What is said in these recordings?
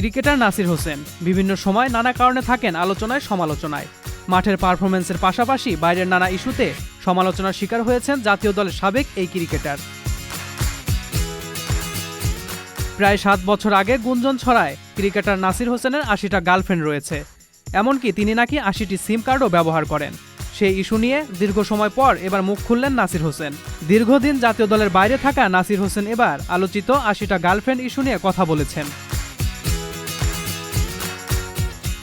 Cricketer Nasir Hossain. বিভিন্ন সময় নানা কারণে থাকেন আলোচনায় সমালোচনায়। মাঠের পারফরমেন্সের পাশাপাশি বাইরের নানা ইস্যুতে সমালোচনার শিকার হয়েছেন জাতীয় দলের সাবেক এই ক্রিকেটার। প্রায় সাত বছর আগে গুঞ্জন ছড়ায় ক্রিকেটার নাসির হোসেনের আশিটা গার্লফ্রেন্ড রয়েছে। এমনকি তিনি নাকি আশিটি সিম কার্ডও ব্যবহার করেন। সেই ইস্যু নিয়ে দীর্ঘ সময় পর এবার মুখ খুললেন নাসির হোসেন। দীর্ঘদিন জাতীয় দলের বাইরে থাকা নাসির হোসেন এবার আলোচিত আশিটা গার্লফ্রেন্ড ইস্যু নিয়ে কথা বলেছেন।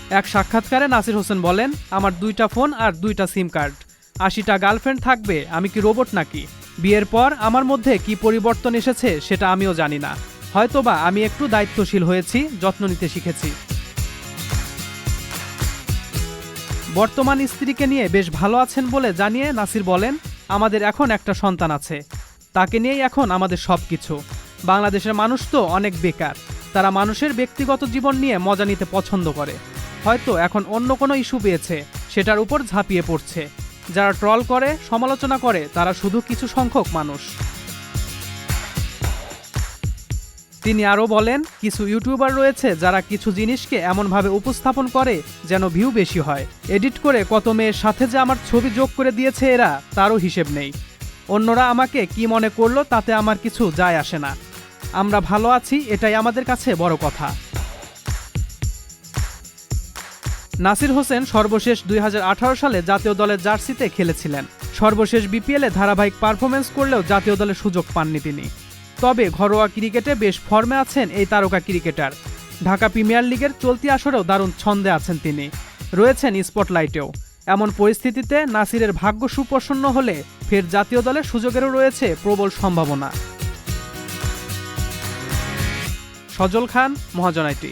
এক সাক্ষাৎকারে নাসির হোসেন বলেন, আমার দুইটা ফোন আর দুইটা সিম কার্ড। আশিটা গার্লফ্রেন্ড থাকবে, আমি কি রোবট নাকি? বিয়ের পর আমার মধ্যে কি পরিবর্তন এসেছে সেটা আমিও জানি না। হয়তোবা আমি একটু দায়িত্বশীল হয়েছি, যত্ন নিতে শিখেছি। বর্তমান স্ত্রীকে নিয়ে বেশ ভালো আছেন বলে জানিয়ে নাসির বলেন, আমাদের এখন একটা সন্তান আছে। তাকে নিয়েই এখন আমাদের সব কিছু বাংলাদেশের মানুষ তো অনেক বেকার। তারা মানুষের ব্যক্তিগত জীবন নিয়ে মজা নিতে পছন্দ করে। হয়তো এখন অন্য কোনো ইস্যু পেয়েছে, সেটার উপর ঝাঁপিয়ে পড়ছে। যারা ট্রল করে, সমালোচনা করে, তারা শুধু কিছু সংখ্যক মানুষ। তিনি আরও বলেন, কিছু ইউটিউবার রয়েছে যারা কিছু জিনিসকে এমনভাবে উপস্থাপন করে যেন ভিউ বেশি হয়। এডিট করে কত মেয়ের সাথে যে আমার ছবি যোগ করে দিয়েছে এরা, তারও হিসেব নেই। অন্যরা আমাকে কি মনে করল তাতে আমার কিছু যায় আসে না। আমরা ভালো আছি, এটাই আমাদের কাছে বড় কথা। নাসির হোসেন সর্বশেষ দুই হাজার আঠারো সালে জাতীয় দলের জার্সিতে খেলেছিলেন। সর্বশেষ বিপিএলে ধারাবাহিক পারফরমেন্স করলেও জাতীয় দলের সুযোগ পাননি তিনি। তবে ঘরোয়া ক্রিকেটে বেশ ফর্মে আছেন এই তারকা ক্রিকেটার। ঢাকা প্রিমিয়ার লিগের চলতি আসরেও দারুণ ছন্দে আছেন তিনি। রয়েছেন স্পটলাইটেও। এমন পরিস্থিতিতে নাসিরের ভাগ্য সুপ্রসন্ন হলে ফের জাতীয় দলের সুযোগেরও রয়েছে প্রবল সম্ভাবনা। সজল খান মহাজনাইটি